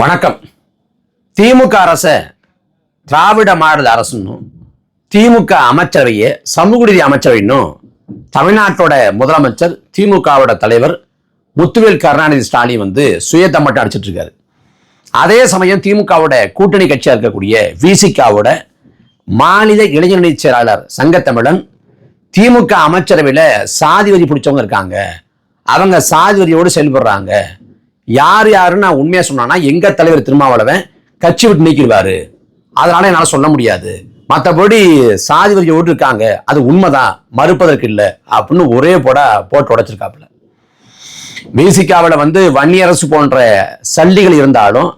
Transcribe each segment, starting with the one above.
வணக்கம். திமுக அரசை திராவிட மாடல் அரசுன்னும் திமுக அமைச்சரவையை சமூக நீதி அமைச்சரவைன்னும் தமிழ்நாட்டோட முதலமைச்சர் திமுகவோட தலைவர் முத்துவேல் கருணாநிதி ஸ்டாலின் வந்து சுயத்தம்பட்டம் அடிச்சிட்டு இருக்காரு அதே சமயம் திமுகவோட கூட்டணி கட்சியாக இருக்கக்கூடிய விசிகாவோட மாநில இளைஞரணி செயலாளர் சங்கத்தமிழன் திமுக அமைச்சரவையில் சாதி வரி பிடிச்சவங்க இருக்காங்க. அவங்க சாதி வரியோடு செயல்படுறாங்க. யார் யாருன்னு நான் உண்மையா சொன்னான்னா எங்க தலைவர் திருமாவளவன் கட்சி விட்டு நீக்கிடுவாரு. அதனால என்னால் சொல்ல முடியாது. மற்றபடி சாதி வரியோடு இருக்காங்க அது உண்மைதான் மறுப்பதற்கு இல்லை அப்படின்னு ஒரே போட போட்டு உடைச்சிருக்காப்புல. மியூசிக்காவில் வந்து வன்னியரசு போன்ற சல்லிகள் இருந்தாலும்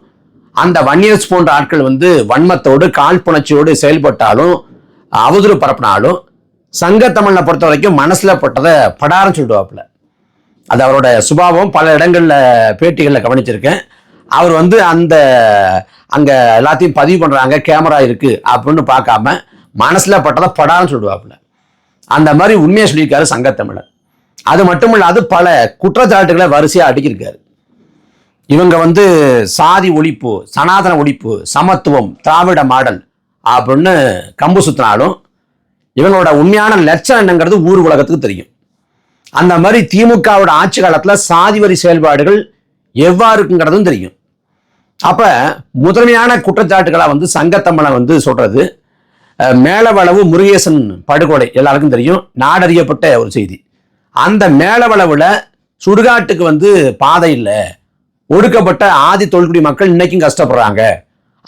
அந்த வன்னியரசு போன்ற ஆட்கள் வந்து வன்மத்தோடு காழ்ப்புணர்ச்சியோடு செயல்பட்டாலும் அவதூறு பரப்பினாலும் சங்கத்தமிழனை பொறுத்த வரைக்கும் மனசுல பட்டதை படாரம் சொல்லிடுவாப்புல. அது அவரோட சுபாவம் பல இடங்களில் பேட்டிகளில் கவனிச்சிருக்கேன். அவர் வந்து அந்த அங்கே எல்லாத்தையும் பதிவு பண்ணுறாங்க கேமரா இருக்குது அப்படின்னு பார்க்காம மனசில் பட்டதை படான்னு சொல்லுவாப்புல. அந்த மாதிரி உண்மையை சொல்லியிருக்காரு சங்கத்தமிழன் அது மட்டும் இல்லாது பல குற்றச்சாட்டுகளை வரிசையாக அடிக்கிருக்காரு இவங்க வந்து சாதி ஒழிப்பு சனாதன ஒழிப்பு சமத்துவம் திராவிட மாடல் அப்படின்னு கம்பு சுத்தினாலும் இவங்களோட உண்மையான லட்சம் என்னங்கிறது ஊர் உலகத்துக்கு தெரியும். அந்த மாதிரி திமுகவோட ஆட்சி காலத்தில் சாதி வரி செயல்பாடுகள் எவ்வாறு இருக்குங்கிறதும் தெரியும். அப்போ முதன்மையான குற்றச்சாட்டுகளாக வந்து சங்கத்தம்மனை வந்து சொல்கிறது மேலவளவு முருகேசன் படுகொலை எல்லாருக்கும் தெரியும் நாடறியப்பட்ட ஒரு செய்தி. அந்த மேலவளவில் சுடுகாட்டுக்கு வந்து பாதை இல்லை. ஒடுக்கப்பட்ட ஆதி தொல்குடி மக்கள் இன்னைக்கும் கஷ்டப்படுறாங்க.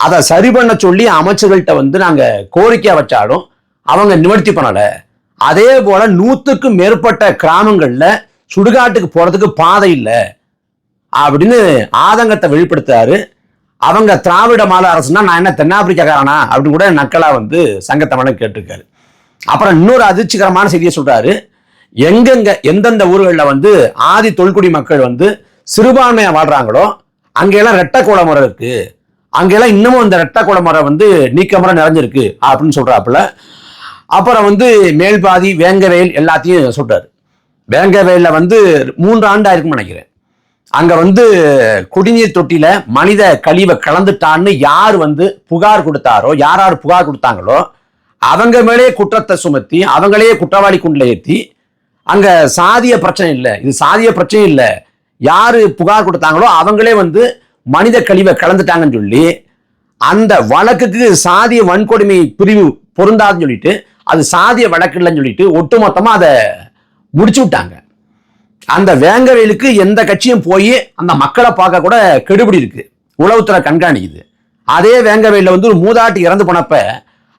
அதை சரி பண்ண சொல்லி அமைச்சர்கள்ட்ட வந்து நாங்கள் கோரிக்கையாக வச்சாலும் அவங்க நிவர்த்தி பண்ணலை. அதே போல நூத்துக்கும் மேற்பட்ட கிராமங்கள்ல சுடுகாட்டுக்கு போறதுக்கு பாதை இல்லை அப்படின்னு ஆதங்கத்தை வெளிப்படுத்துறாரு. அவங்க திராவிட மாநில அரசுனா நான் என்ன தென்னாப்பிரிக்காரனா அப்படின்னு கூட நக்கலா வந்து சங்கத்தமிழன் கேட்டிருக்காரு. அப்புறம் இன்னொரு அதிர்ச்சிகரமான செய்தியை சொல்றாரு. எங்கெங்க எந்தெந்த ஊர்களில் வந்து ஆதி தொல்குடி மக்கள் வந்து சிறுபான்மையா வாழ்றாங்களோ அங்கெல்லாம் ரெட்டை முறை இருக்கு. அங்கெல்லாம் இன்னமும் இந்த ரெட்டை முறை வந்து நீக்க முறை நிறைஞ்சிருக்கு அப்படின்னு சொல்றாப்புல அப்புறம் வந்து மேல்பாதி வேங்கவேல் எல்லாத்தையும் சொல்றாரு வேங்கவேலில் வந்து மூன்று ஆண்டா இருக்குன்னு நினைக்கிறேன். அங்கே வந்து குடிநீர் தொட்டியில் மனித கழிவை கலந்துட்டான்னு யார் வந்து புகார் கொடுத்தாரோ யார் யார் புகார் கொடுத்தாங்களோ அவங்க மேலே குற்றத்தை சுமத்தி அவங்களே குற்றவாளி குண்டில் ஏற்றி அங்கே சாதிய பிரச்சனை இல்லை. இது சாதிய பிரச்சனை இல்லை. யார் புகார் கொடுத்தாங்களோ அவங்களே வந்து மனித கழிவை கலந்துட்டாங்கன்னு சொல்லி அந்த வழக்குக்கு சாதிய வன்கொடுமை பிரிவு பொருந்தாதுன்னு சொல்லிட்டு அது சாதிய வழக்கு இல்லைன்னு சொல்லிட்டு ஒட்டுமொத்தமாக அதை முடிச்சு விட்டாங்க அந்த வேங்கவேலுக்கு எந்த கட்சியும் போய் அந்த மக்களை பார்க்க கூட கெடுபிடி இருக்கு. உளவுத்துறை கண்காணிக்குது. அதே வேங்கவேலில் வந்து ஒரு மூதாட்டி இறந்து போனப்ப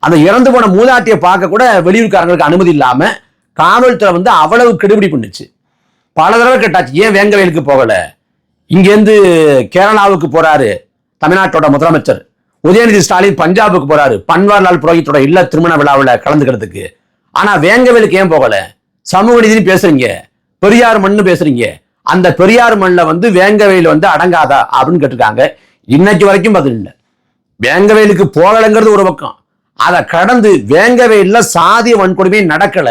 அந்த இறந்து போன மூதாட்டியை பார்க்க கூட வெளியூர்காரங்களுக்கு அனுமதி இல்லாமல் காவல்துறை வந்து அவ்வளவு கெடுபிடி பண்ணுச்சு. பல தடவை கேட்டாச்சு ஏன் வேங்கவேலுக்கு போகலை? இங்கேருந்து கேரளாவுக்கு போறாரு தமிழ்நாட்டோட முதலமைச்சர். உதயநிதி ஸ்டாலின் பஞ்சாபுக்கு போறாரு. பன்வாரிலால் புரோஹித்தோட இல்ல திருமண விழாவில் கலந்துக்கிறதுக்கு. ஆனா வேங்கவேலுக்கு ஏன் போகல? சமூக நீதினு பேசுறீங்க. பெரியார் மண்ணு பேசுறீங்க. அந்த பெரியார் மண்ணில் வந்து வேங்கவேல் வந்து அடங்காதா அப்படின்னு கேட்டிருக்காங்க. இன்னைக்கு வரைக்கும் பதில் இல்லை. வேங்கவேலுக்கு போகலைங்கிறது ஒரு பக்கம். அதை கடந்து வேங்கவேல்ல சாதிய வன்கொடுமை நடக்கல.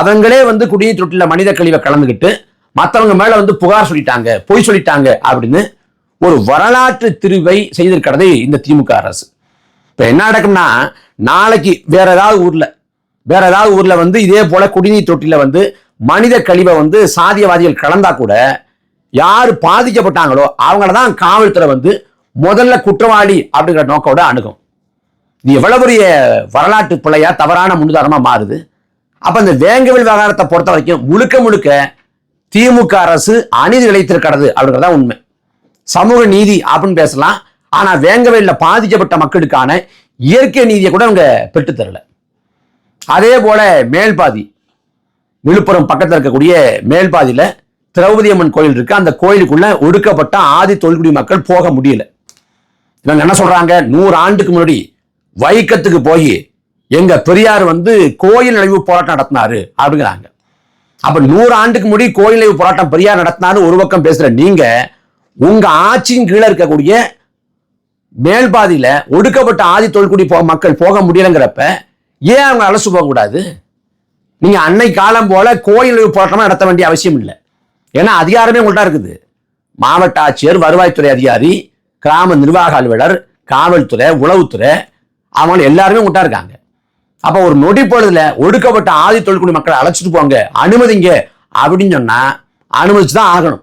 அவங்களே வந்து குடிநீர் தொட்டில மனித கழிவை கலந்துக்கிட்டு மற்றவங்க மேல வந்து புகார் சொல்லிட்டாங்க பொய் சொல்லிட்டாங்க அப்படின்னு ஒரு வரலாற்று திருவை செய்திருக்கிறது இந்த திமுக அரசு. இப்போ என்ன நடக்கும்னா நாளைக்கு வேற ஏதாவது ஊர்ல வேற ஏதாவது ஊர்ல வந்து இதே போல குடிநீர் தொட்டியில் வந்து மனித கழிவை வந்து சாதியவாதிகள் கலந்தா கூட யார் பாதிக்கப்பட்டாங்களோ அவங்கள தான் காவல்துறை வந்து முதல்ல குற்றவாளி அப்படிங்கிற நோக்கோட அணுகும். இது எவ்வளவு பெரிய வரலாற்று பிள்ளையா தவறான முன்னுதாரணமாக மாறுது. அப்போ இந்த வேங்கவில் விவகாரத்தை பொறுத்த வரைக்கும் முழுக்க முழுக்க திமுக அரசு அநீதி நிலைத்திருக்கிறது அப்படிங்கிறதா உண்மை. சமூக நீதி அப்படின்னு பேசலாம். ஆனா வேங்கவேல்ல பாதிக்கப்பட்ட மக்களுக்கான இயற்கை நீதியை கூட அவங்க பெற்றுத்தரல அதே போல மேல்பாதி விழுப்புரம் பக்கத்தில் இருக்கக்கூடிய மேல்பாதியில் திரௌபதி அம்மன் கோயில் இருக்கு. அந்த கோயிலுக்குள்ள ஒடுக்கப்பட்ட ஆதி தொல்குடி மக்கள் போக முடியல. இவங்க என்ன சொல்றாங்க? நூறு ஆண்டுக்கு முன்னாடி வைக்கத்துக்கு போய் எங்க பெரியார் வந்து கோயில் நிலைவு போராட்டம் நடத்தினாரு அப்படிங்கிறாங்க. அப்ப நூறு ஆண்டுக்கு முன்னாடி கோயில் நுழைவு போராட்டம் பெரியார் நடத்தினாரு ஒரு பக்கம் பேசுற நீங்க உங்க ஆட்சியின் கீழே இருக்கக்கூடிய மேல்பாதியில ஒடுக்கப்பட்ட ஆதி தொழில்குடி போ மக்கள் போக முடியலங்கிறப்ப ஏன் அவங்க அலசு போகக்கூடாது நீங்க அன்னை காலம் போல கோயில் நுழைவு போராட்டமா நடத்த வேண்டிய அவசியம் இல்லை. ஏன்னா அதிகாரமே உங்கள்கிட்ட இருக்குது. மாவட்ட ஆட்சியர் வருவாய்த்துறை அதிகாரி கிராம நிர்வாக அலுவலர் காவல்துறை உளவுத்துறை அவங்க எல்லாருமே உங்கள்கிட்ட இருக்காங்க. அப்ப ஒரு நொடி பொழுதுல ஒடுக்கப்பட்ட ஆதி தொழில்குடி மக்களை அழைச்சிட்டு போங்க அனுமதிங்க அப்படின்னு சொன்னா அனுமதிச்சு தான் ஆகணும்.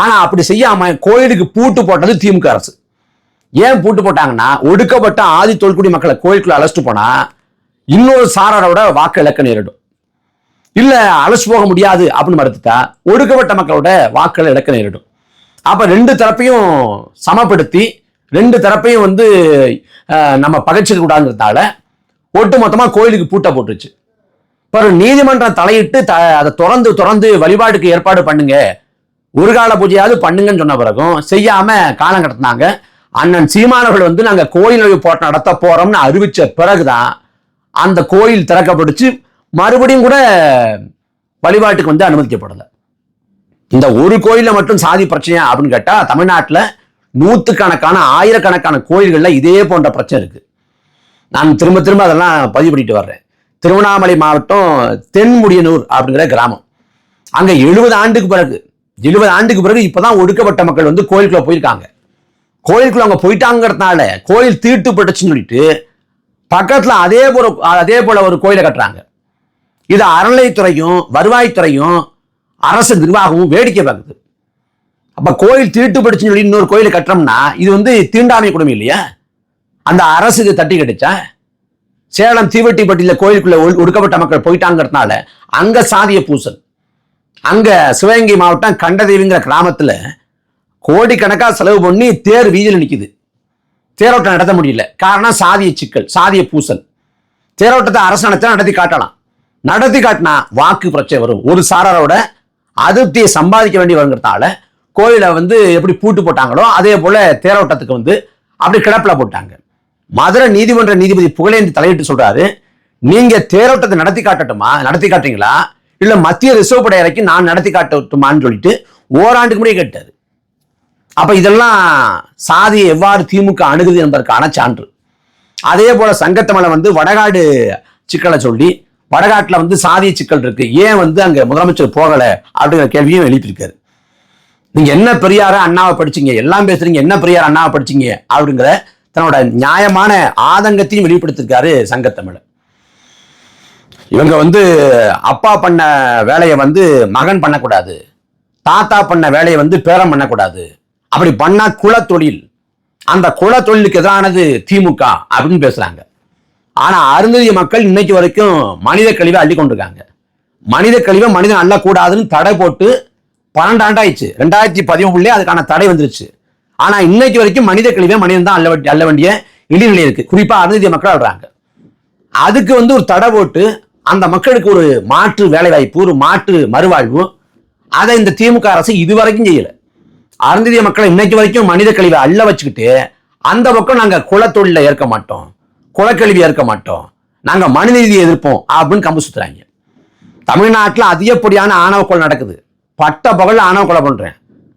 ஆனா அப்படி செய்யாம கோயிலுக்கு பூட்டு போட்டது திமுக அரசு. ஏன் பூட்டு போட்டாங்கன்னா ஒடுக்கப்பட்ட ஆதி தொல்குடி மக்களை கோயிலுக்குள்ள அழைச்சிட்டு போனா இன்னொரு சாராரோட வாக்கு இழக்க நேரிடும். இல்ல அழைச்சு போக முடியாது அப்படின்னு மறுத்துட்டா ஒடுக்கப்பட்ட மக்களோட வாக்களை இழக்க நேரிடும். அப்ப ரெண்டு தரப்பையும் சமப்படுத்தி ரெண்டு தரப்பையும் வந்து நம்ம பகைச்சிக்க கூடாதுங்கிறதால ஒட்டு மொத்தமா கோயிலுக்கு பூட்டை போட்டுருச்சு. பிறகு நீதிமன்றம் தலையிட்டு த அதை திறந்து திறந்து வழிபாட்டுக்கு ஏற்பாடு பண்ணுங்க. ஒரு கால பூஜையாவது பண்ணுங்கன்னு சொன்ன பிறகும் செய்யாம காலம் கடத்தினாங்க அண்ணன் சீமானவர்கள் வந்து நாங்கள் கோயில் நோய் போராட்டம் நடத்த போறோம்னு அறிவிச்ச பிறகுதான் அந்த கோயில் திறக்கப்படுச்சு மறுபடியும் கூட வழிபாட்டுக்கு வந்து அனுமதிக்கப்படலை. இந்த ஒரு கோயிலில் மட்டும் சாதி பிரச்சனையா அப்படின்னு கேட்டால் தமிழ்நாட்டில் நூற்றுக்கணக்கான ஆயிரக்கணக்கான கோயில்களில் இதே போன்ற பிரச்சனை இருக்கு. நான் திரும்ப திரும்ப அதெல்லாம் பதிவு பண்ணிட்டு வர்றேன். திருவண்ணாமலை மாவட்டம் தென்முடியனூர் அப்படிங்கிற கிராமம். அங்கே எழுபது ஆண்டுக்கு பிறகு எழுபது ஆண்டுக்கு பிறகு இப்பதான் ஒடுக்கப்பட்ட மக்கள் வந்து கோயிலுக்குள்ள போயிருக்காங்க. கோயிலுக்குள்ள அவங்க போயிட்டாங்கிறதுனால கோயில் தீட்டு பட்டுச்சுன்னு சொல்லிட்டு பக்கத்துல அதே போல அதே போல ஒரு கோயிலை கட்டுறாங்க. இது அறநிலைத்துறையும் வருவாய்த்துறையும் அரசு நிர்வாகமும் வேடிக்கை பார்க்குது. அப்ப கோயில் தீட்டு தீட்டுப்படுச்சுன்னு சொல்லி இன்னொரு கோயிலை கட்டுறோம்னா இது வந்து தீண்டாமை குடும்பம் இல்லையா? அந்த அரசு இது தட்டி கட்டுச்சா? சேலம் தீவட்டிப்பட்டியில கோயிலுக்குள்ள ஒடுக்கப்பட்ட மக்கள் போயிட்டாங்கிறதுனால அங்க சாதிய பூசல். அங்கே சிவகங்கை மாவட்டம் கண்டதேவிங்கிற கிராமத்தில் கோடிக்கணக்காக செலவு பண்ணி தேர் வீதியில் நிற்கிது தேரோட்டம் நடத்த முடியல. காரணம் சாதிய சிக்கல் சாதிய பூசல். தேரோட்டத்தை அரசு நடத்தி காட்டலாம். நடத்தி காட்டினா வாக்கு பிரச்சனை வரும். ஒரு சாராரோட அதிருப்தியை சம்பாதிக்க வேண்டி வருங்கிறதால கோயிலை வந்து எப்படி பூட்டு போட்டாங்களோ அதே போல தேரோட்டத்துக்கு வந்து அப்படி கிடப்பில் போட்டாங்க. மதுரை நீதிமன்ற நீதிபதி புகழேந்தி தலையிட்டு சொல்றாரு நீங்க தேரோட்டத்தை நடத்தி காட்டட்டுமா? நடத்தி காட்டுறீங்களா? இல்ல மத்திய ரிசர்வ் படை இறக்கி நான் நடத்தி காட்டட்டுமான்னு சொல்லிட்டு ஓராண்டுக்கு முன்னாடி கேட்டாரு. அப்ப இதெல்லாம் சாதியை எவ்வாறு திமுக அணுகுது என்பதற்கான சான்று. அதே போல சங்கத்தமிழை வந்து வடகாடு சிக்கலை சொல்லி வடகாட்டில் வந்து சாதிய சிக்கல் இருக்கு. ஏன் வந்து அங்க முதலமைச்சர் போகல அப்படிங்கிற கேள்வியும் எழுப்பியிருக்காரு. நீங்க என்ன பெரியார அண்ணாவை படிச்சீங்க எல்லாம் பேசுறீங்க என்ன பெரியார் அண்ணாவை படிச்சீங்க அப்படிங்கிற தன்னோட நியாயமான ஆதங்கத்தையும் வெளிப்படுத்திருக்காரு சங்கத்தமிழ் இவங்க வந்து அப்பா பண்ண வேலையை வந்து மகன் பண்ணக்கூடாது. தாத்தா பண்ண வேலையை வந்து பேரன் பண்ணக்கூடாது. அப்படி பண்ணா குலத்தொழில். அந்த குலத்தொழிலுக்கு எதிரானது திமுக அப்படின்னு பேசுறாங்க. ஆனா அருந்ததிய மக்கள் இன்னைக்கு வரைக்கும் மனித கழிவை அள்ளி கொண்டிருக்காங்க. மனித கழிவை மனிதன் அள்ளக்கூடாதுன்னு தடை போட்டு பன்னெண்டு ஆண்டாயிடுச்சு ரெண்டாயிரத்தி பதிமூணுலேயே அதுக்கான தடை வந்துருச்சு. ஆனா இன்னைக்கு வரைக்கும் மனித கழிவை மனிதன் தான் அள்ள வேண்டிய அள்ள வேண்டிய இழிநிலை இருக்கு. குறிப்பா அருந்ததிய மக்கள் அழுறாங்க. அதுக்கு வந்து ஒரு தடை போட்டு அந்த மக்களுக்கு ஒரு மாற்று வேலைவாய்ப்பு ஒரு மாற்று மறுவாழ்வு. அதை இந்த திமுக அரசு இதுவரைக்கும் செய்யல. அருந்ததிய மக்களை இன்னைக்கு வரைக்கும் மனித கழிவை அள்ள வச்சுக்கிட்டு அந்த பக்கம் நாங்கள் குலத்தொழில ஏற்க மாட்டோம் குலக்கழிவு ஏற்க மாட்டோம் நாங்கள் மனித நீதியை எதிர்ப்போம் அப்படின்னு கம்பு சுத்துறாங்க. தமிழ்நாட்டில் அதிகப்படியான ஆணவ கொலை நடக்குது. பட்ட பகல்ல ஆணவ கொலை பண்ணுறேன்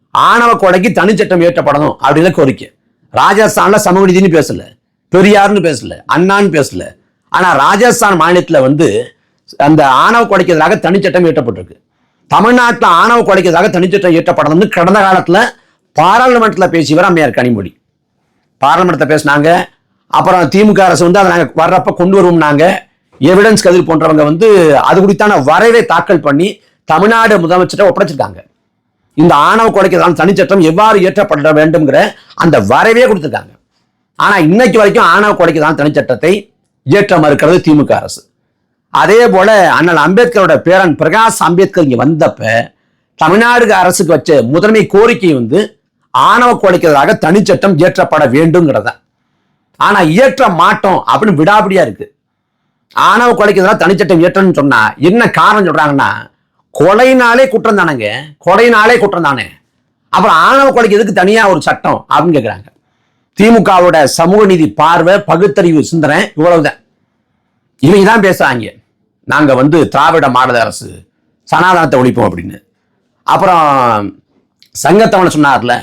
ஆணவ கொலைக்கு தனிச்சட்டம் இயற்றப்படணும் அப்படின்னு கோரிக்கை. ராஜஸ்தானில் சமூக நீதினு பேசல. பெரியார்னு பேசல. அண்ணான்னு பேசல. ஆனால் ராஜஸ்தான் மாநிலத்தில் வந்து அந்த ஆணவ கொலைக்கு தனிச்சட்டம் இயற்றப்பட்டிருக்கு. தமிழ்நாட்டில் ஆணவ கொலைக்கு தனிச்சட்டம் இயற்றப்படணும்னு கடந்த காலத்தில் பாராளுமன்றத்தில் பேசியவர் அம்மையார் கனிமொழி. பாராளுமன்றத்தை பேசினாங்க. அப்புறம் திமுக அரசு வந்து அதை நாங்கள் வர்றப்ப கொண்டு வருவோம்னாங்க எவிடன்ஸ் கதிர் போன்றவங்க வந்து அது குறித்தான வரைவை தாக்கல் பண்ணி தமிழ்நாடு முதலமைச்சர்கிட்ட ஒப்படைச்சிருக்காங்க. இந்த ஆணவ கொலைக்கு தனிச்சட்டம் எவ்வாறு இயற்றப்பட வேண்டும்ங்கிற அந்த வரைவே கொடுத்துருக்காங்க. ஆனால் இன்னைக்கு வரைக்கும் ஆணவ கொலைக்கு தனிச்சட்டத்தை இயற்ற மறுக்கிறது திமுக அரசு. அதே போல அண்ணல் அம்பேத்கரோட பேரன் பிரகாஷ் அம்பேத்கர் இங்க வந்தப்ப தமிழ்நாடு அரசுக்கு வச்ச முதன்மை கோரிக்கை வந்து ஆணவ கொலைக்கிறதாக தனிச்சட்டம் இயற்றப்பட வேண்டும்ங்கிறத ஆனா இயற்ற மாட்டோம் அப்படின்னு விடாபடியா இருக்கு. ஆணவ கொலைக்கு தனிச்சட்டம் இயற்றணும்னு சொன்னா என்ன காரணம் சொல்றாங்கன்னா கொலைனாலே குற்றம் தானேங்க கொலைனாலே குற்றம் தானே. அப்புறம் ஆணவ கொலைக்கு எதுக்கு தனியா ஒரு சட்டம் அப்படின்னு கேட்குறாங்க திமுகவோட சமூக நீதி பார்வை பகுத்தறிவு சிந்தனை இவ்வளவுதான். இவங்க தான் பேசுறாங்க. நாங்கள் வந்து திராவிட மாடல் அரசு சனாதனத்தை ஒழிப்போம் அப்படின்னு. அப்புறம் சங்கத்தவனை சொன்னார்ல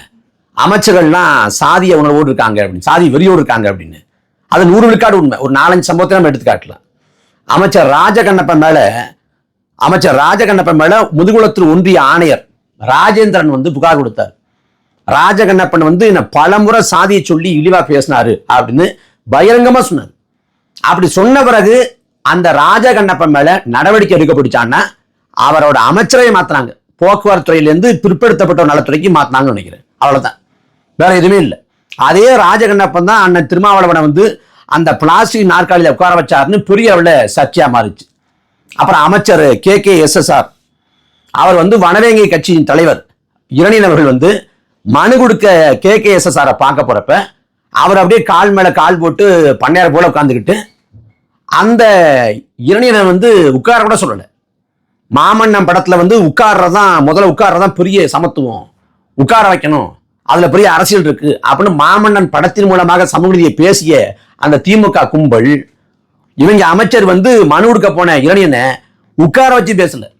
அமைச்சர்கள்லாம் சாதிய உணர்வோடு இருக்காங்க அப்படின்னு சாதி வெறியோடு இருக்காங்க அப்படின்னு. அது நூறு விழுக்காடு உண்மை. ஒரு நாலஞ்சு சம்பவத்தை நம்ம எடுத்து காட்டலாம். அமைச்சர் ராஜகண்ணப்பன் மேலே அமைச்சர் ராஜகண்ணப்பன் மேலே முதுகுளத்தூர் ஒன்றிய ஆணையர் ராஜேந்திரன் வந்து புகார் கொடுத்தார். ராஜகண்ணப்பன் வந்து என்ன பலமுறை சாதியை சொல்லி இழிவாக பேசினாரு அப்படின்னு பகிரங்கமா சொன்னார். அப்படி சொன்ன பிறகு அந்த ராஜ கண்ணப்பன் மேல நடவடிக்கை எடுக்கப்படுச்சான்னா அவரோட அமைச்சரை மாத்தினாங்க. போக்குவரத்து துறையிலேருந்து பிற்படுத்தப்பட்ட நலத்துறைக்கு மாத்தினாங்கன்னு நினைக்கிறேன். அவ்வளவுதான். வேற எதுவுமே இல்லை. அதே ராஜகண்ணப்பன் தான் அண்ணன் திருமாவளவனை வந்து அந்த பிளாஸ்டிக் நாற்காலியில் உட்கார வச்சாருன்னு பெரிய அளவில் சர்ச்சையா மாறிச்சு. அப்புறம் அமைச்சர் கே கே எஸ்எஸ்ஆர் அவர் வந்து வனவேங்கை கட்சியின் தலைவர். இரணியன் வந்து மனு கொடுக்க கே கே எஸ்எஸ்ஆரை பார்க்க போறப்ப அவர் அப்படியே கால் மேல கால் போட்டு பண்ணையார் போல உட்காந்துக்கிட்டு அந்த இரணியனை வந்து உட்கார கூட சொல்லலை. மாமன்னன் படத்தில் வந்து உட்கார்றதான் முதல்ல உட்கார்றதான் பெரிய சமத்துவம். உட்கார வைக்கணும். அதில் பெரிய அரசியல் இருக்கு. அப்படின்னு மாமன்னன் படத்தின் மூலமாக சமூக நீதியை பேசிய அந்த திமுக கும்பல் இவங்க அமைச்சர் வந்து மனு கொடுக்க போன இளைஞனை உட்கார வச்சு பேசல.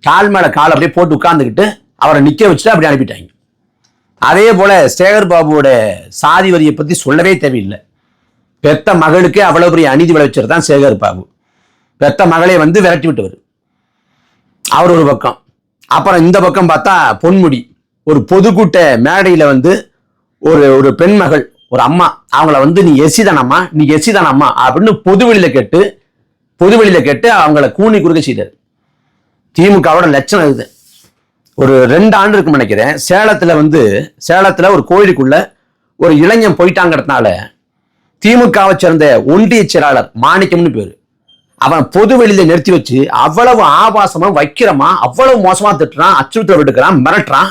கால் மேல கால் அப்படியே போட்டு உட்கார்ந்துக்கிட்டு அவரை நிக்க வச்சுட்டு அப்படி அனுப்பிட்டாங்க. அதே போல சேகர் பாபுவோட சாதி வரியை பத்தி சொல்லவே தேவையில்லை. பெத்த மகளுக்கே அவ்வளவு பெரிய அநீதி விளைவிச்சர் தான் சேகர் பாபு. பெத்த மகளை வந்து விரட்டி விட்டவர். அவர் ஒரு பக்கம். அப்புறம் இந்த பக்கம் பார்த்தா பொன்முடி. ஒரு பொதுக்கூட்ட மேடையில் வந்து ஒரு ஒரு பெண் மகள் ஒரு அம்மா அவங்கள வந்து நீ எசிதானம்மா நீ எசிதானம்மா அப்படின்னு பொதுவெளியில் கேட்டு பொதுவெளியில் கேட்டு அவங்கள கூனி குறுக்க செய்தார். திமுகவோட லட்சணம் இது. ஒரு ரெண்டு ஆண்டு இருக்கும் நினைக்கிறேன். சேலத்தில் வந்து சேலத்தில் ஒரு கோயிலுக்குள்ள ஒரு இளைஞன் போயிட்டாங்கிறதுனால திமுகவை சேர்ந்த ஒன்றிய செயலாளர் மாணிக்கம்னு பேரு. அவன் பொது வெளியில நிறுத்தி வச்சு அவ்வளவு ஆபாசமா வைக்கிறமா அவ்வளவு மோசமா திட்டுறான் அச்சுறுத்தல் விட்டுக்கிறான் மிரட்டுறான்.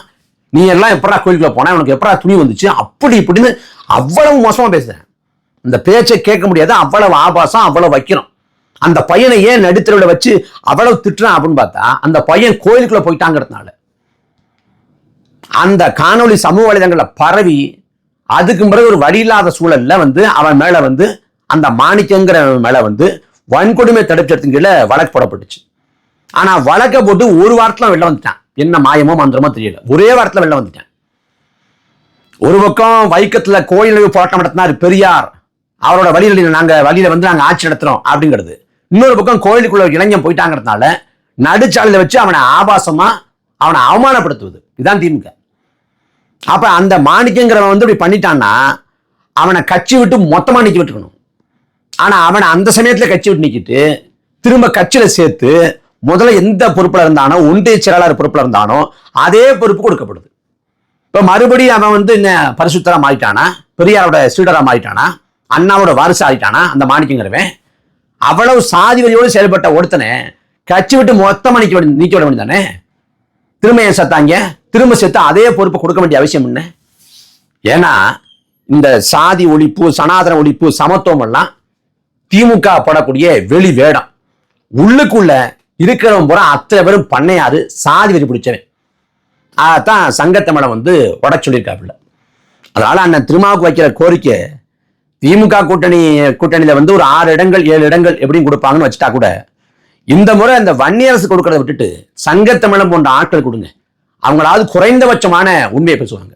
நீ எல்லாம் எப்படா கோயிலுக்குள்ள போனா உனக்கு எப்படா துணி வந்துச்சு? அப்படி இப்படின்னு அவ்வளவு மோசமா பேசுறேன். இந்த பேச்சை கேட்க முடியாது அவ்வளவு ஆபாசம் அவ்வளவு வைக்கிறோம் அந்த பையனை ஏன் நடுத்தரவுல வச்சு அவ்வளவு திட்டுறான் அப்படின்னு பார்த்தா அந்த பையன் கோயிலுக்குள்ள போயிட்டாங்கிறதுனால. அந்த காணொளி சமூக வலைதளங்கள்ல பரவி அதுக்கு பிறகு ஒரு வழி இல்லாத சூழல்ல வந்து அவன் மேல வந்து அந்த மாணிக்கங்கிற மேல வந்து வன்கொடுமை தடுப்பு கீழே வழக்கு போடப்பட்டுச்சு. ஆனா வழக்கை போட்டு ஒரு வாரத்துல வெளில வந்துட்டான். என்ன மாயமோ மந்திரமோ தெரியல. ஒரே வாரத்துல வெளில வந்துட்டான். ஒரு பக்கம் வைக்கத்துல கோயில் போராட்டம் நடத்தினார் பெரியார். அவரோட வழியில நாங்க வழியில வந்து நாங்க ஆட்சி நடத்துறோம் அப்படிங்கிறது. இன்னொரு பக்கம் கோயிலுக்குள்ள இளைஞன் போயிட்டாங்கிறதுனால நடுச்சாலையில வச்சு அவனை ஆபாசமா அவனை அவமானப்படுத்துவது. இதுதான் திமுக. அப்ப அந்த மாணிக்கங்கிறவன் வந்து இப்படி பண்ணிட்டான்னா அவனை கட்சி விட்டு மொத்தமா நிக்க விட்டுக்கணும். ஆனா அவனை அந்த சமயத்துல கட்சி விட்டு நிக்கிட்டு திரும்ப கட்சியில சேர்த்து முதல்ல எந்த பொறுப்புல இருந்தானோ ஒன்றிய செயலாளர் பொறுப்புல இருந்தானோ அதே பொறுப்பு கொடுக்கப்படுது. இப்ப மறுபடியும் அவன் வந்து என்ன பரிசுத்தரா மாறிட்டானா? பெரியாரோட சீடரா மாறிட்டானா? அண்ணாவோட வாரிசு ஆகிட்டானா அந்த மாணிக்கங்கிறவன். அவ்வளவு சாதி வழியோடு செயல்பட்ட ஒருத்தனை கட்சி விட்டு மொத்தமா நிக்க வேண்டிய நீக்க விட வேண்டியதானே திரும்ப ஏன் சத்தாங்க? திரும்ப சேர்த்து அதே பொறுப்பை கொடுக்க வேண்டிய அவசியம் என்ன? ஏன்னா இந்த சாதி ஒழிப்பு சனாதன ஒழிப்பு சமத்துவம் எல்லாம் திமுக போடக்கூடிய வெளி வேடம். உள்ளுக்குள்ள இருக்கிறவன் பூரா அத்தனை பேரும் பண்ணையாரு சாதி வெறி பிடிச்சவன். அதான் சங்கத்தமிழை வந்து உடச் சொல்லியிருக்காப்புல. அதனால அண்ணன் திருமாவுக்கு வைக்கிற கோரிக்கை திமுக கூட்டணி கூட்டணியில வந்து ஒரு ஆறு இடங்கள் ஏழு இடங்கள் எப்படியும் கொடுப்பாங்கன்னு வச்சுட்டா கூட இந்த முறை அந்த வன்னியரசு கொடுக்கறத விட்டுட்டு சங்கத்தமிழம் போன்ற ஆட்கள் கொடுங்க. அவங்களாவது குறைந்தபட்சமான உண்மையை பேசுவாங்க.